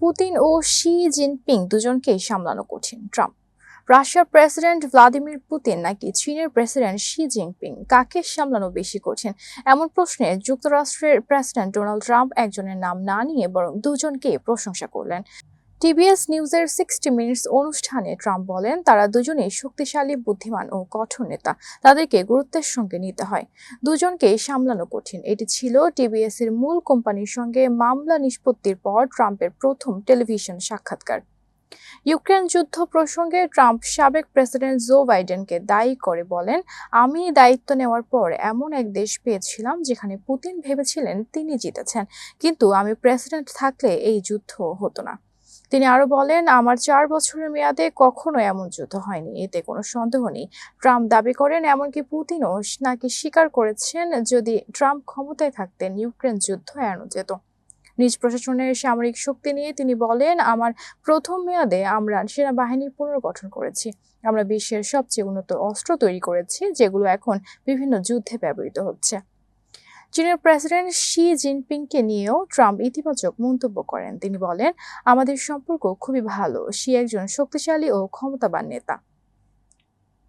Putin ও Xi Jinping দুজনকে সামলানো কঠিন ট্রাম্প। রাশিয়ার প্রেসিডেন্ট ভ্লাদিমির পুতিন নাকি চীনের প্রেসিডেন্ট শি জিনপিং কাকে সামলানো বেশি কঠিন? এমন প্রশ্নে যুক্তরাষ্ট্রের প্রেসিডেন্ট ডোনাল্ড ট্রাম্প একজনের নাম না নিয়ে বরং দুজনকে প্রশংসা করলেন। টিবিএস নিউজের সিক্সটি মিনিটস অনুষ্ঠানে ট্রাম্প বলেন, তারা দুজনেই শক্তিশালী, বুদ্ধিমান ও কঠোর নেতা। তাদেরকে গুরুত্বের সঙ্গে নিতে হয়। দুজনকেই সামলানো কঠিন। এটি ছিল টিবিএস এর মূল কোম্পানির সঙ্গে মামলা নিষ্পত্তির পর ট্রাম্পের প্রথম টেলিভিশন সাক্ষাৎকার। ইউক্রেন যুদ্ধ প্রসঙ্গে ট্রাম্প সাবেক প্রেসিডেন্ট জো বাইডেনকে দায়ী করে বলেন, আমি দায়িত্ব নেওয়ার পর এমন এক দেশ পেয়েছিলাম যেখানে পুতিন ভেবেছিলেন তিনি জিতেছেন। কিন্তু আমি প্রেসিডেন্ট থাকলে এই যুদ্ধ হতো না। তিনি আরও বলেন, আমার চার বছরের মেয়াদে কখনো এমন যুদ্ধ হয়নি। এতে কোনো সন্দেহ নেই। ট্রাম্প দাবি করেন, এমনকি পুতিনও নাকি স্বীকার করেছেন যদি ট্রাম্প ক্ষমতায় থাকতেন, ইউক্রেন যুদ্ধ এড়ানো যেত। নিজ প্রশাসনের সামরিক শক্তি নিয়ে তিনি বলেন, আমার প্রথম মেয়াদে আমরা সেনাবাহিনী পুনর্গঠন করেছি। আমরা বিশ্বের সবচেয়ে উন্নত অস্ত্র তৈরি করেছি, যেগুলো এখন বিভিন্ন যুদ্ধে ব্যবহৃত হচ্ছে। চীনের প্রেসিডেন্ট শি জিনপিংকে নিয়েও ট্রাম্প ইতিবাচক মন্তব্য করেন। তিনি বলেন, আমাদের সম্পর্ক খুবই ভালো। শি একজন শক্তিশালী ও ক্ষমতাবান নেতা।